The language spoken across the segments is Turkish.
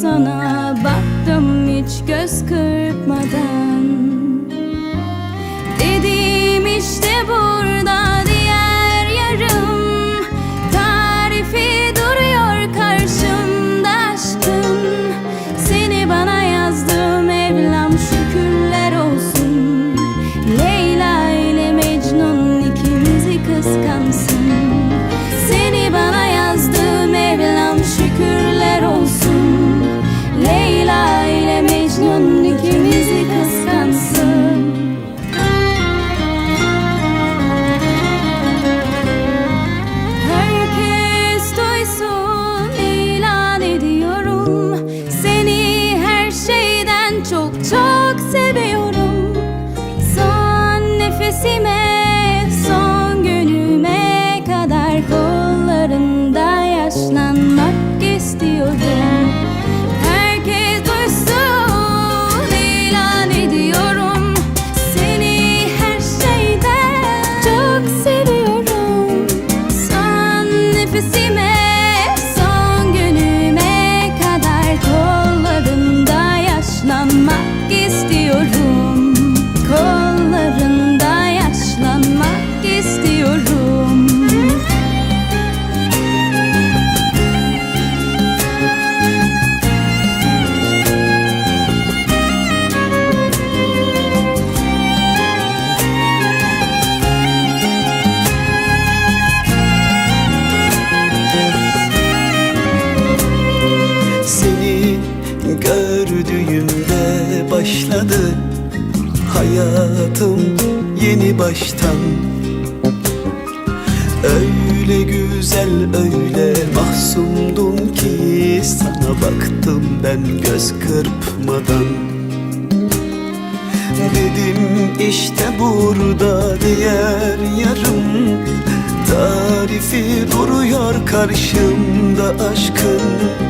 sana baktım hiç göz kırpmadan çok çok seviyorum. Son nefesime başladı hayatım yeni baştan. Öyle güzel öyle mahzundum ki sana baktım ben göz kırpmadan. Dedim işte burada diğer yarım Tarifi duruyor karşımda aşkın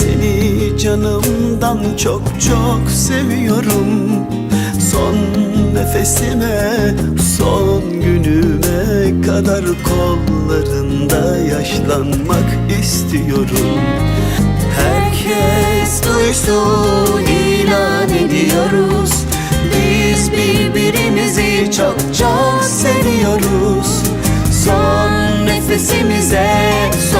Seni canımdan çok çok seviyorum. Son nefesime son günüme kadar Kollarında yaşlanmak istiyorum. Herkes duysun ilan ediyoruz. Biz birbirimizi çok çok seviyoruz. Son nefesimize, son